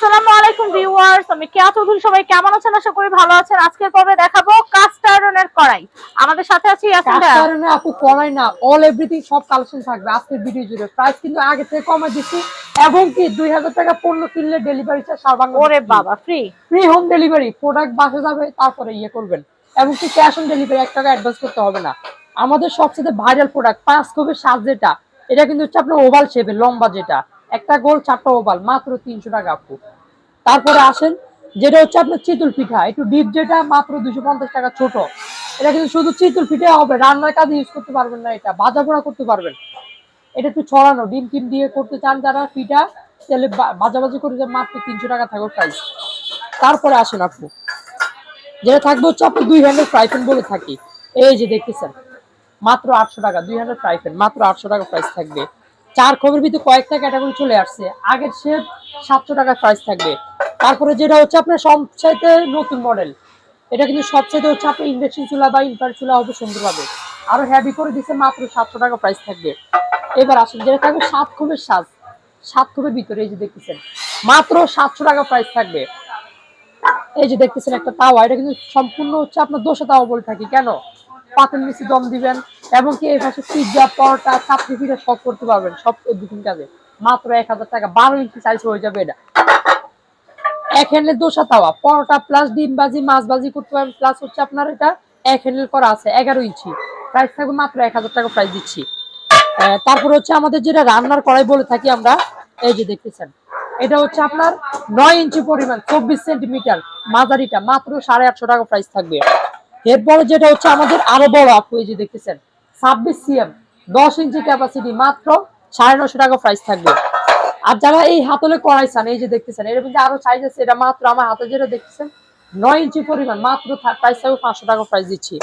আসসালামু আলাইকুম ভিউয়ার্স আমি কেয়া চৌধুরী সবাই কেমন আছেন? আশা করি ভালো আছেন। আজকের পর্বে দেখাবো কাস্ট আয়রনের কড়াই। আমাদের সাথে আছে ইয়াসিন আপু কমাই না অল এভরিথিং সব কালেকশন থাকবে। আজকের ভিডিও জুড়ে। প্রাইস কিন্তু আগে থেকে দিচ্ছি এবং কি দুই হাজার টাকা পণ্য কিনলে ডেলিভারি চার্জ সারবাঙ্গ ওরে বাবা free free home delivery product বাসে যাবে তারপরে ইয়ে করবেন। এবং কি ক্যাশ অন ডেলিভারি এক টাকা অ্যাডভান্স করতে হবে না। আমাদের সবচেয়ে ভাইরাল প্রোডাক্ট পাঁচ কপের সাজ যেটা এটা কিন্তু হচ্ছে আপনার ওভাল শেপের লম্বা যেটা। একটা গোল, চারটা ওভাল, মাত্র তিনশো টাকা আপু। তারপরে আসেন, যেটা হচ্ছে আপনার চিতুল পিঠা, একটু ডিপ যেটা, মাত্র দুশো পঞ্চাশ টাকা ছোট। এটা কিন্তু শুধু চিতুল পিঠা হবে রান্নার কাজে ইউজ করতে পারবেন না এটা ভাজা পোড়া করতে পারবেন। এটা একটু ছড়ানো, ডিম টিম দিয়ে করতে চান যারা, পিঠা, তাহলে বা- ভাজাভাজি করে মাত্র তিনশো টাকা থাকবে প্রাইস তারপরে আসেন আপু। যেটা থাকবে হচ্ছে আপনি দুই হ্যান্ডেল ফ্রাই প্যান বলে থাকি। এই যে দেখতেছেন, মাত্র আটশো টাকা, দুই হ্যান্ডেল ফ্রাই প্যান মাত্র আটশো টাকা প্রাইস থাকবে। চার খবরের ভিতরে কয়েকটা ক্যাটাগরি চলে আসছে। আগের সে সাতশো টাকা প্রাইস থাকবে। তারপরে যেটা হচ্ছে আপনার সবচাইতে নতুন মডেল এটা কিন্তু সবচাইতে হচ্ছে আপনার ইন্ডাকশন চুলা বা ইনফার চুলা হবে সুন্দরভাবে। আরও হ্যাভি করে দিচ্ছে মাত্র সাতশো টাকা প্রাইস থাকবে। এবার আসুন, যেটা থাকবে সাত খুবের সাজ। সাত খুবের ভিতরে এই যে দেখতেছেন, মাত্র সাতশো টাকা প্রাইস থাকবে। এই যে দেখতেছেন একটা তাওয়া, এটা কিন্তু সম্পূর্ণ হচ্ছে আপনার দোষা তাওয়া বলে থাকি। কেন? পাতের নিচে দম দিবেন এবং কি এই পাশে পিৎজা পরোটা চাপড়ি পিঠা সব করতে পারবেন, সব এভরিথিং কাজে। মাত্র এক হাজার টাকা, বারো ইঞ্চি সাইজ হয়ে যাবে এটা। এক হ্যান্ডেল দোসা তাওয়া, পরোটা প্লাস ডিম বাজি মাছ বাজি করতে পারবেন প্লাস হচ্ছে আপনার এটা এক হ্যান্ডেল করা আছে, এগারো ইঞ্চি। প্রাইস থাকবে মাত্র এক হাজার টাকা প্রাইস দিচ্ছি। তারপর হচ্ছে আমাদের যেটা রান্নার কড়াই বলে থাকি আমরা, এই যে দেখতেছেন, এটা হচ্ছে আপনার নয় ইঞ্চি পরিমাণ, চব্বিশ সেন্টিমিটার মাঝারিটা, মাত্র সাড়ে আটশো টাকা প্রাইস থাকবে। এরপরে যেটা হচ্ছে আমাদের আরও বড় আপু, এই যে দেখতেছেন, ছাব্বিশ সিএম, দশ ইঞ্চি ক্যাপাসিটি মাত্র সাড়ে নশো টাকা প্রাইস থাকবে। আর যারা এই হাতলে কড়াই চান, এই যে দেখতেছেন এর মধ্যে আরও সাইজ আছে, এটা মাত্র আমার হাতে যেটা দেখতেছেন, নয় ইঞ্চি পরিমাণ, মাত্র প্রাইস থাকবে পাঁচশো টাকা প্রাইস দিচ্ছি।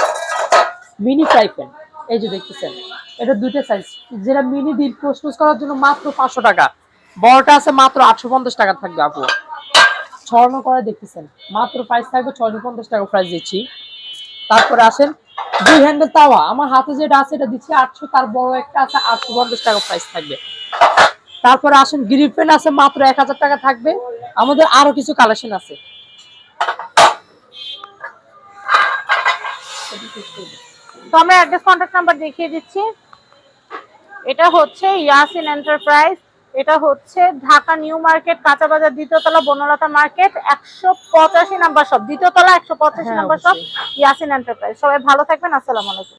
মিনি ফ্রাই প্যান এই যে দেখতেছেন, এটা দুইটা সাইজ যেটা মিনি ডিপ প্রস্তুত করার জন্য মাত্র পাঁচশো টাকা। বড়টা আছে মাত্র আটশো পঞ্চাশ টাকা থাকবে আপু। ছড়ানো করে দেখতেছেন, মাত্র প্রাইস থাকবে ছয়শো পঞ্চাশ টাকা প্রাইস দিচ্ছি। তারপরে আসেন দুই হ্যান্ডেল তাওয়া। আমার হাতে যেটা আছে এটা দিচ্ছি আটশো, তার বড় একটা আছে আটশো পঞ্চাশ টাকা প্রাইস থাকবে। তারপরে আসেন গ্রিপ পেন আছে মাত্র এক হাজার টাকা থাকবে। আমাদের আরও কিছু কালেকশন আছে। তো অ্যাড্রেস কন্ট্যাক্ট নাম্বার দেখিয়ে দিচ্ছি। এটা হচ্ছে ইয়াসিন এন্টারপ্রাইজ এটা হচ্ছে ঢাকা নিউ মার্কেট কাঁচা বাজার দ্বিতীয়তলা বনলতা মার্কেট একশো পঁচাশি নাম্বার শপ। দ্বিতীয়তলা একশো পঁচাশি হ্যাঁ, নাম্বার শপ ইয়াসিন এন্টারপ্রাইজ। সবাই ভালো থাকবেন আসসালাম আলাইকুম।